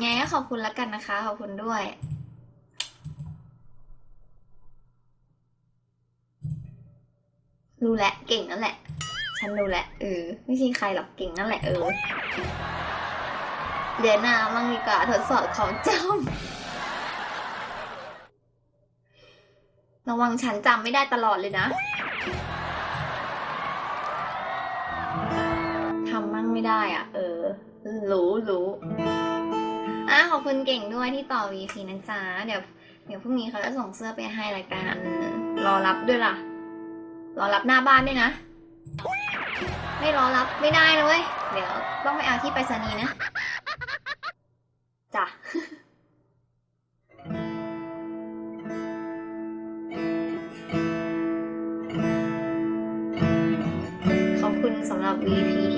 ไงก็ขอบคุณแล้วกันนะคะ ขอบคุณด้วย รู้แหละเก่งนั่นแหละ ฉันรู้แหละเออไม่ใช่ใครหรอกเก่งนั่นแหละเออ เดี๋ยวหน้ามั่งดีกว่าทดสอบของจำระวังฉันจำไม่ได้ตลอดเลยนะทำมั่งไม่ได้อะ เออ รู้รู้อะขอบคุณเก่งด้วยที่ต่อ VP นะจ๊ะเดี๋ยว เดี๋ยวพรุ่งนี้เขาจะส่งเสื้อไปให้รายการ รอรับด้วยล่ะ รอรับหน้าบ้านด้วยนะ ไม่รอรับไม่ได้เว้ยเดี๋ยวต้องไปเอาที่ไปรษณีย์นะ จ้ะขอบคุณสำหรับ VP ที่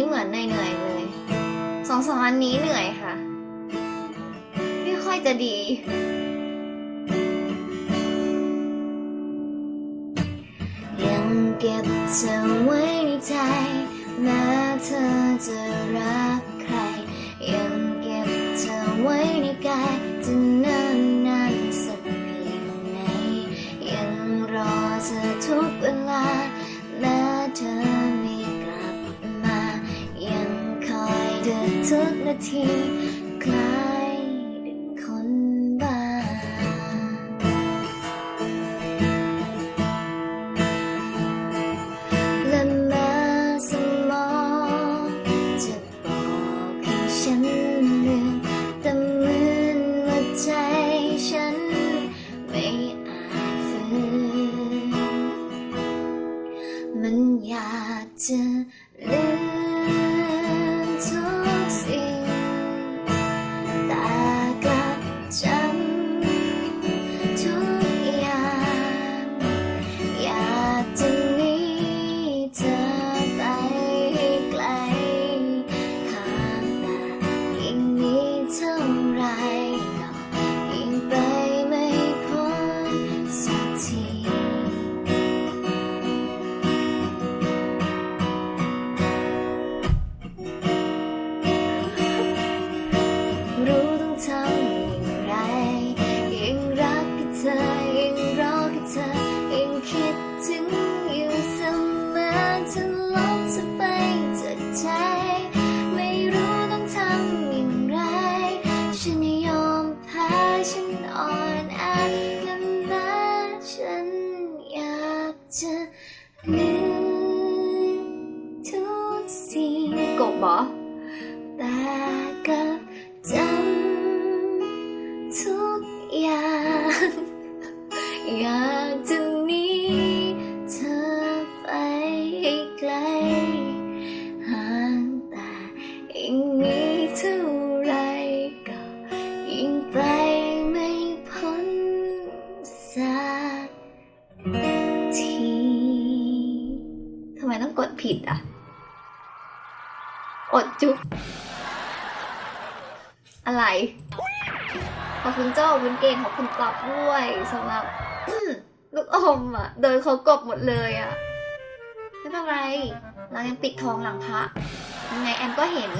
นี้เหมือนเหนื่อยเลยสองสามวันนี้เหนื่อยค่ะ ไม่ค่อยจะดี ยังเก็บเธอไว้ในใจแม้เธอจะรัก ก อดจุ๊บอะไร ขอบคุณเจ้าคุณเก่งขอบคุณกลับด้วยสำหรับลูกอมอะโดยเขากบหมดเลยอะ ไม่เป็นไร เรายังปิดทองหลังพระยังไงแอมก็เห็น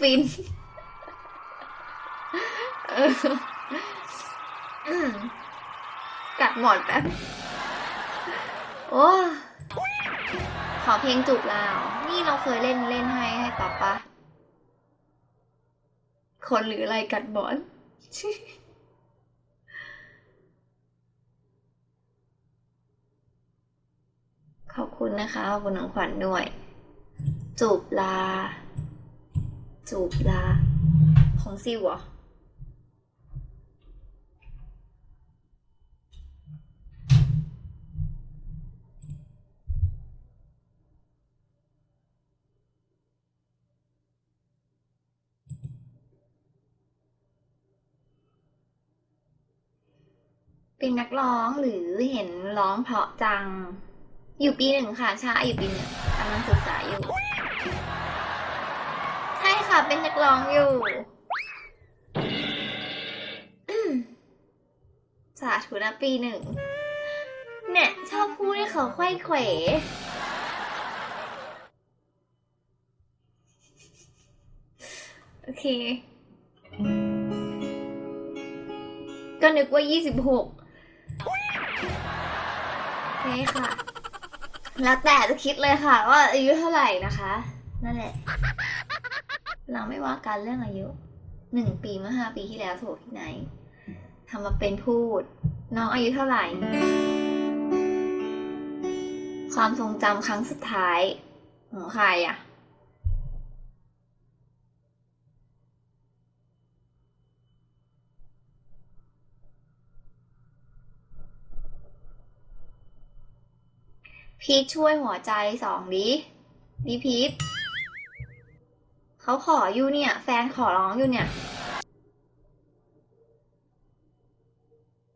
ฟินเอออืมกัดหมอนแป๊บ โอ้ ขอเพลงจุกลาว นี่เราเคยเล่นเล่นให้ให้ป๊าปะคนหรืออะไรกัดหมอนขอบคุณนะคะ ขอบคุณน้องขวัญด้วย จูบลา จูบลา ของซิวเหรอ เป็นนักร้องหรือเห็นร้องเพราะจัง อยู่ปีหนึ่งค่ะใช่อยู่ปีหนึ่งกำลังศึกษาอยู่ ใช่ค่ะเป็นนักร้องอยู่สาธุนะปีหนึ่ง เนี่ย ชอบพูดให้เขาไขว้เขวโอเค ก็นึกว่ายี่สิบหก โอเคค่ะ แล้วแต่จะคิดเลยค่ะ ว่าอายุเท่าไหร่นะคะ นั่นแหละ เราไม่ว่าการเรื่องอายุหนึ่งปีเมื่อห้าปีที่แล้วถูกที่ไหนทำมาเป็นพูด น้องอายุเท่าไหร่ ความทรงจำครั้งสุดท้ายของใครอะ พีทช่วยหัวใจสองดิดิพีทเขาขออยู่เนี่ย แฟนขอร้องอยู่เนี่ย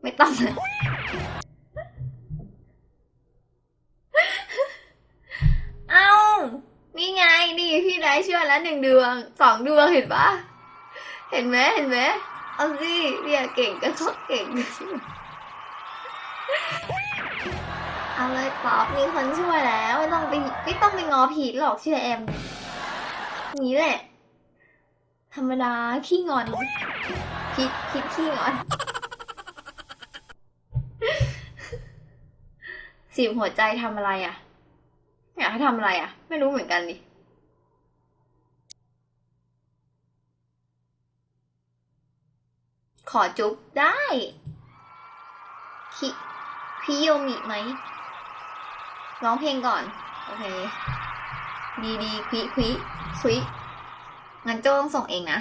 ไม่ต้องเลยเอานี่ไง นี่พี่ได้ช่วยแล้วหนึ่งดวงสองดวงเห็นปะเห็นไหมเห็นไหมเอาสิเนี่ยเก่งก็เขาเก่ง เลยตอบมีคนช่วยแล้วไม่ต้องไปไม่ต้องไปงอผีหรอกเชื่อแอมนี้แหละ ธรรมดาขี้งอนพิดพิดขี้งอนสีบหัวใจทำอะไรอะ อยากให้ทำอะไรอะ ไม่รู้เหมือนกันดิขอจุ๊บได้ พี่โยมิไหม ร้องเพลงก่อน โอเค ดีดีควิควิควิงั้นโจ้ต้องส่งเองนะ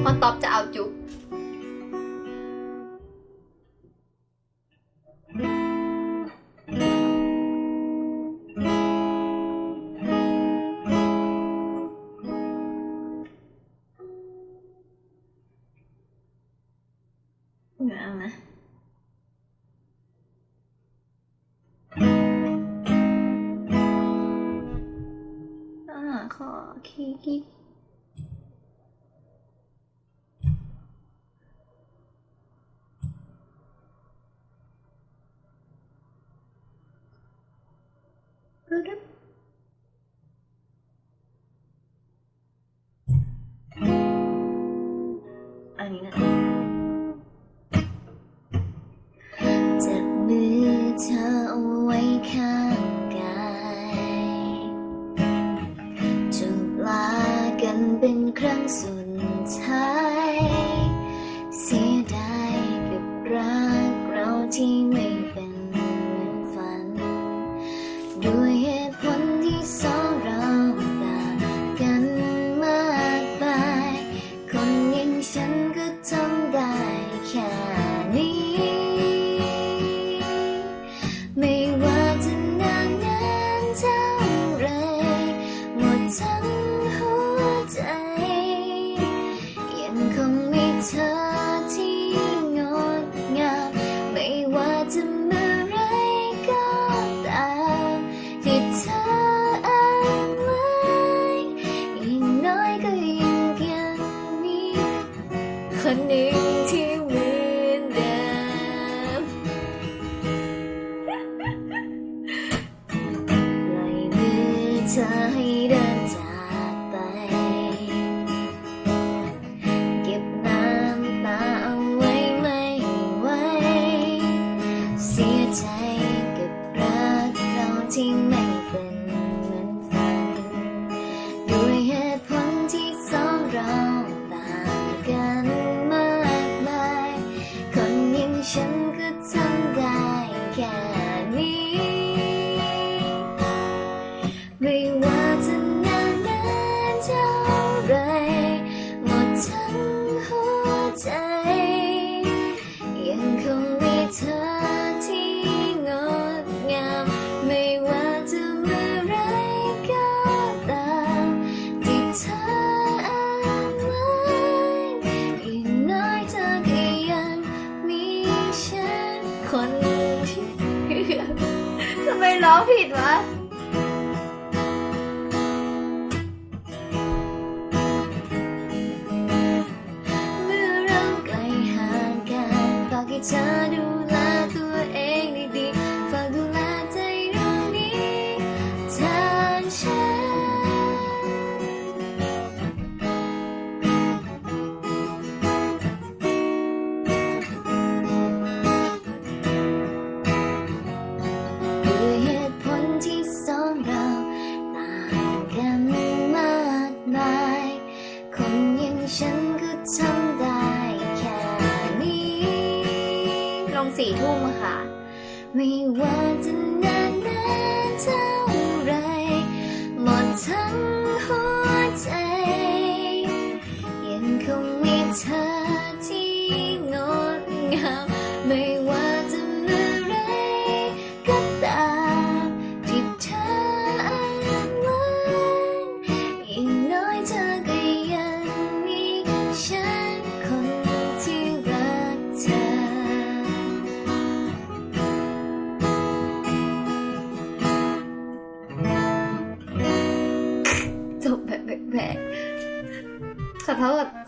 เพราะต๊อบจะเอาจุ๊บ อัน ไม่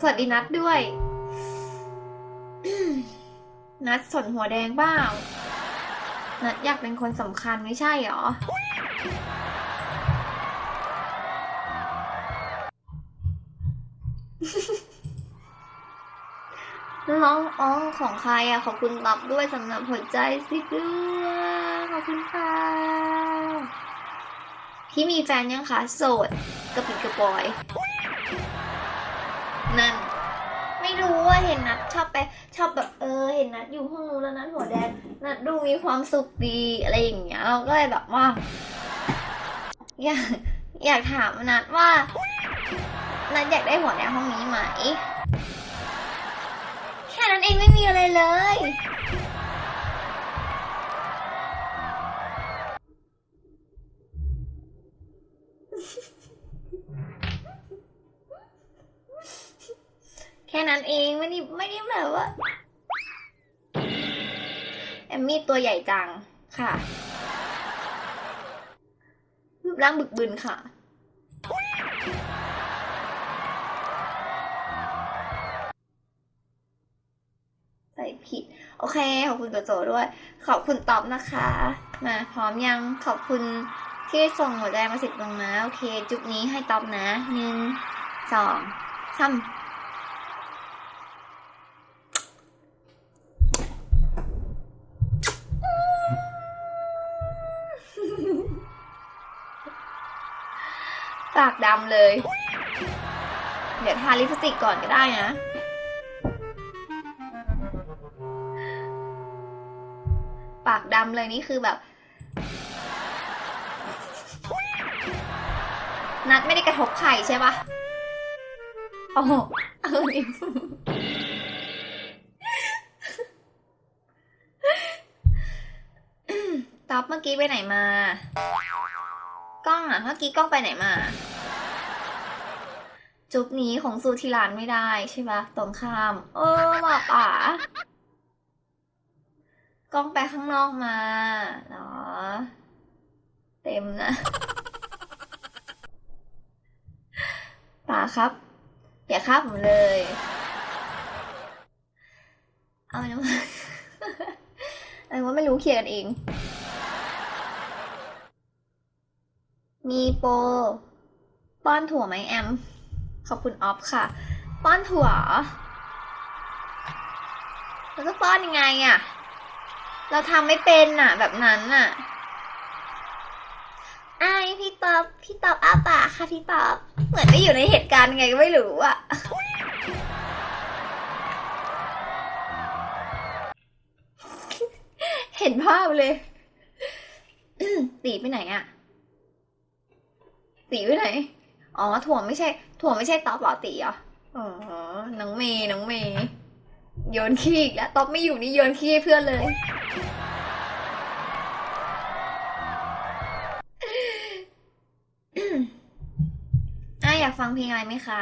วัสดีนัดด้วย นัดสนหัวแดงเปล่านัดอยากเป็นคนสำคัญไม่ใช่หรอน้องอ๋อของใครอะ ขอบคุณรับด้วยสำหรับหัวใจสิด้วยขอบคุณค่ะพี่มีแฟนยังคะ โสดกระปิดกระปอย นั่น ไม่รู้ว่าเห็นนัดชอบไปชอบแบบเออ เห็นนัดอยู่ห้องนู้นแล้วนัดหัวแดงนัดดูมีความสุขดีอะไรอย่างเงี้ยเราก็เลยแบบว่า อยากอยากถามนัดว่า นัดอยากได้หัวแดงห้องนี้ไหมแค่นั้นเองไม่มีอะไรเลย ค่นั้นเองไม่ได้ไม่ได้แบบว่าแอมมี่ตัวใหญ่จังค่ะรูปร่างบึกบึนค่ะ ใส่ผิด โอเค ขอบคุณโจโจด้วย ขอบคุณตอบนะคะ มาพร้อมยังขอบคุณที่ส่งหัวใจมาสิบตรงนะ โอเค จุดนี้ให้ตอบนะหนึ่งสองสาม ปากดำเลย เดี๋ยวทาลิปสติกก่อนก็ได้นะ ปากดำเลยนี่คือแบบ นัดไม่ได้กระทบไข่ใช่ปะโอ้โหเออนี่ต๊อบเมื่อกี้ไปไหนมา กล้องอะเมื่อกี้กล้องไปไหนมา จุกนี้ของซูที่ร้านไม่ได้ใช่ปะตรงข้าม เออว่ะป๋ากล้องไปข้างนอกมาเหรอ เต็มนะป๋าครับ อย่าครับผมเลย เอาเป็นว่าอะไรว่าไม่รู้เคลียร์กันเอง มีโปรป้อนถั่วไหมแอม ขอบคุณออฟค่ะ ป้อนถั่วเรอแล้วก็ป้อนยังไงอะเราทำไม่เป็นอะแบบนั้นอะไอายพี่ตอบพี่ตอบอ้าปากค่ะพี่ตอบ เหมือนไม่อยู่ในเหตุการณ์ไงก็ไม่รู้อะเห็นภาพเลยตีไปไหนอะ ตีไปไหน อ๋อถั่วไม่ใช่ ถั่วไม่ใช่ต๊อบหรอตีเหรออ๋อน้องเมย์น้องเมย์โยนขี้อีกแล้วต๊อบไม่อยู่นี่โยนขี้เพื่อนเลย อะอยากฟังเพลงอะไรไหมคะ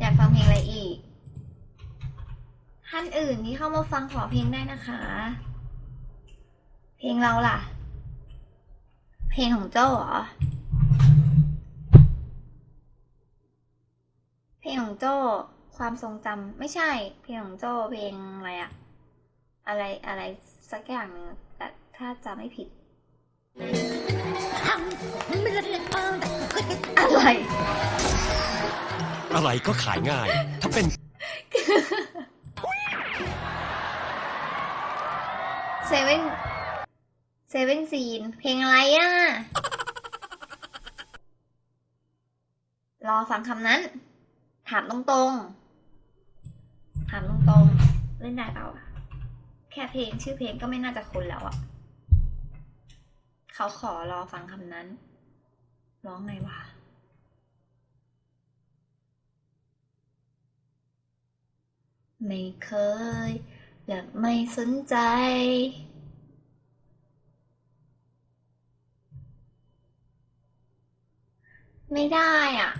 อยากฟังเพลงอะไรอีกท่านอื่นที่เข้ามาฟังขอเพลงได้นะคะ เพลงเราล่ะ เพลงของโจ้เหรอ ลงของโจ้ความทรงจำไม่ใช่ เพลงของโจ้เพลงอะไรอะอะไรอะไรสักอย่างหนึงแต่ถ้าจำไม่ผิด อะไร อะไรก็ขายง่าย ถ้าเป็น เซเว่นเซเว่นซีน เพลงอะไรอะ่ะ รอฟังคำนั้น ถามตรงๆ ถามตรงๆ เล่นได้เปล่าอะแค่เพลงชื่อเพลงก็ไม่น่าจะคุ้นแล้วอะเขาขอรอฟังคำนั้น ร้องไงวะไม่เคยและไม่สนใจ ไม่ได้อะ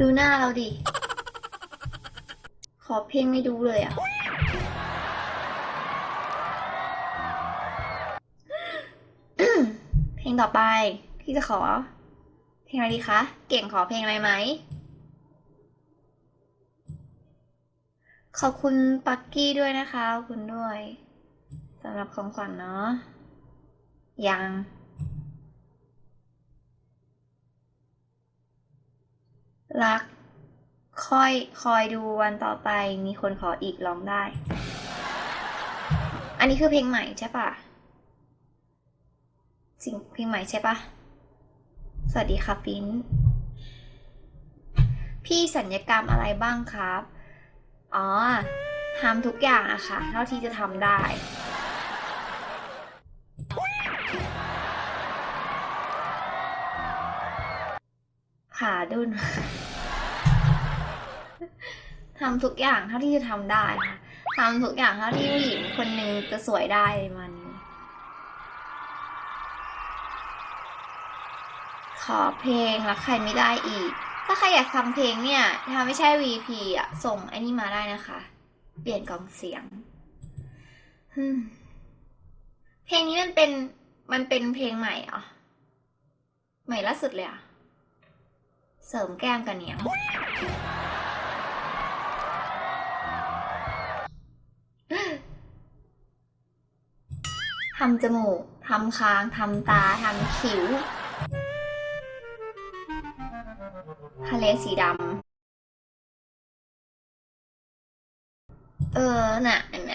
ดูหน้าเราดิ ขอเพลงไม่ดูเลยอะ เพลงต่อไปพี่จะขอ เพลงอะไรดีคะ เก่งขอเพลงอะไรไหม ขอบคุณปักกี้ด้วยนะคะ ขอบคุณด้วย สำหรับของขวัญเนาะยังรักค่อยคอยดูวันต่อไปมีคนขออีกร้องได้ อันนี้คือเพลงใหม่ใช่ปะสิ่งเพลงใหม่ใช่ปะสวัสดีครับปิ้นพี่สัญญกรรมอะไรบ้างครับ อ๋อทำทุกอย่างอะค่ะ เท่าที่จะทำได้าดุนทำทุกอย่างเท่าที่จะทำได้ค่ะทำทุกอย่างเท่าที่ผู้หญิงคนหนึ่งจะสวยได้มัน ขอเพลงแล้วใครไม่ได้อีก ถ้าใครอยากฟังเพลงเนี่ย ถ้าไม่ใช่ VP อะ ส่งไอ้นี่มาได้นะคะ เปลี่ยนกล่องเสียง เพลงนี้มันเป็นมันเป็นเพลงใหม่เหรอ ใหม่ล่าสุดเลยอะ เสริมแก้มกันเหนียงทำจมูก ทำคาง ทำตา ทำคิ้ว ทะเลสีดำ เออ น่ะเห็นไหม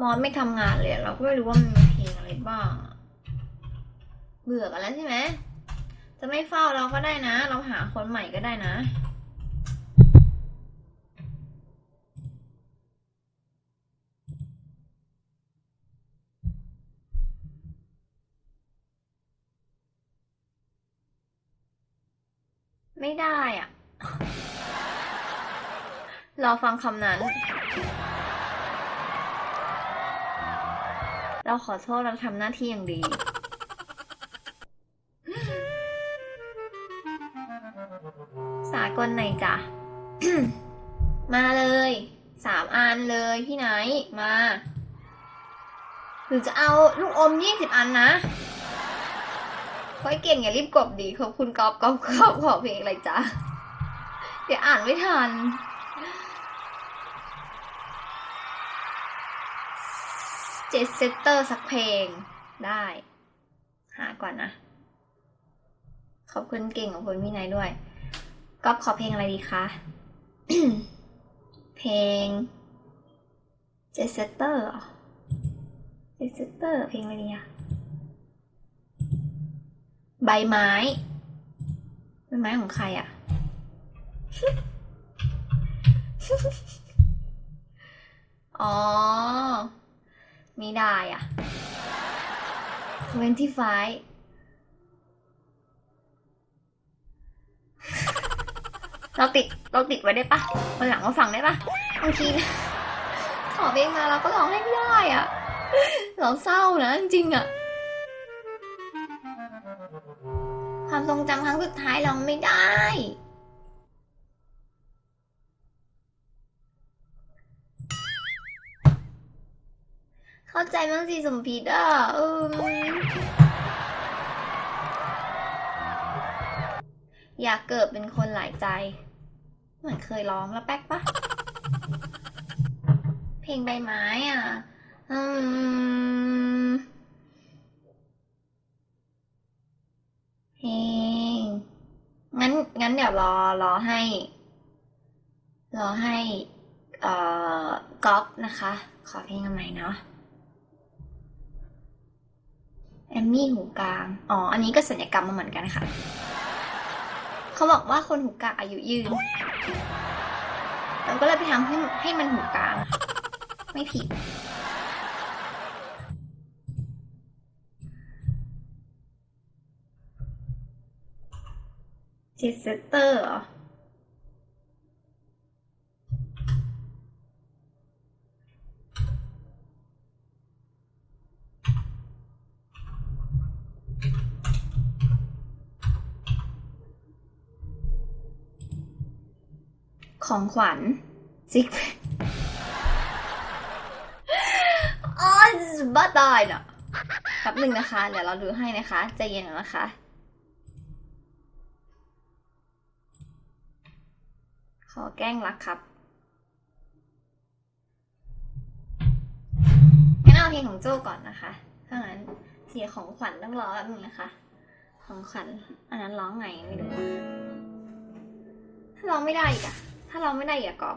มอสไม่ทำงานเลย เราก็ไม่รู้ว่ามันมีเพลงอะไรบ้าง เบื่อกันแล้วใช่ไหม จะไม่เฝ้าเราก็ได้นะ เราหาคนใหม่ก็ได้นะไม่ได้อะ รอฟังคำนั้น เราขอโทษเราทำหน้าที่อย่างดี กลไหนจ๊ะมาเลยสามอันเลยพี่ไหนท์มาหรือจะเอาลูกอมยี่สิบอันนะค่อยเก่งอย่ารีบกดดีขอบคุณกอบกอบกอบขอเพลงอะไรจ๊ะเดี๋ยวอ่านไม่ทันเจสเซตเตอร์สักเพลงได้ หาก่อนนะ ขอบคุณเก่งขอบคุณพี่นายด้วย ก๊อฟขอเพลงอะไรดีคะ เพลงเจสเซตอร์เจสเซตเตอร์เพลงอะไรดีอะใบไม้ใบไม้ของใครอะอ๋อไม่ได้อะ twenty five เราติดเราติดไว้ได้ปะวันหลังมาฟังได้ปะบางทีขอเพลงมาเราก็ร้องให้ไม่ได้อะ เราเศร้านะจริงๆอะ ความทรงจำครั้งสุดท้ายเราไม่ได้ เข้าใจบ้งสิสมพีดอะเอออยากเกิดเป็นคนหลายใจ เหมือนเคยร้องแล้วแป๊กปะเพลงใบไม้อะ อืม เพลง งั้น งั้นเดี๋ยวรอ รอให้ รอให้ เอ่อก๊อฟนะคะ ขอเพลงใหม่เนาะแอมมี่หูกลาง อ๋อ อันนี้ก็สัญญกรรมมาเหมือนกันค่ะ เขาบอกว่าคนหูกลางอายุยืน เราก็เลยไปทำให้ให้มันหูกลาง ไม่ผิด เจ็ดเซตเตอร์เหรอ ของขวัญซิกอ๋อบ้าตายเน่ะแป๊บหนึ่งนะคะ เดี๋ยวเราดูให้นะคะใจเย็นนะคะขอแกล้งรักครับงั้นเอาเพลงของโจ้ก่อนนะคะถ้างั้นเสียของขวัญต้องรอแป๊บนึงนะคะ ของขวัญอันนั้นร้องไงไม่รู้ถ้าร้องไม่ได้อีกอะ ถ้าเราไม่ได้อีกอะกอบ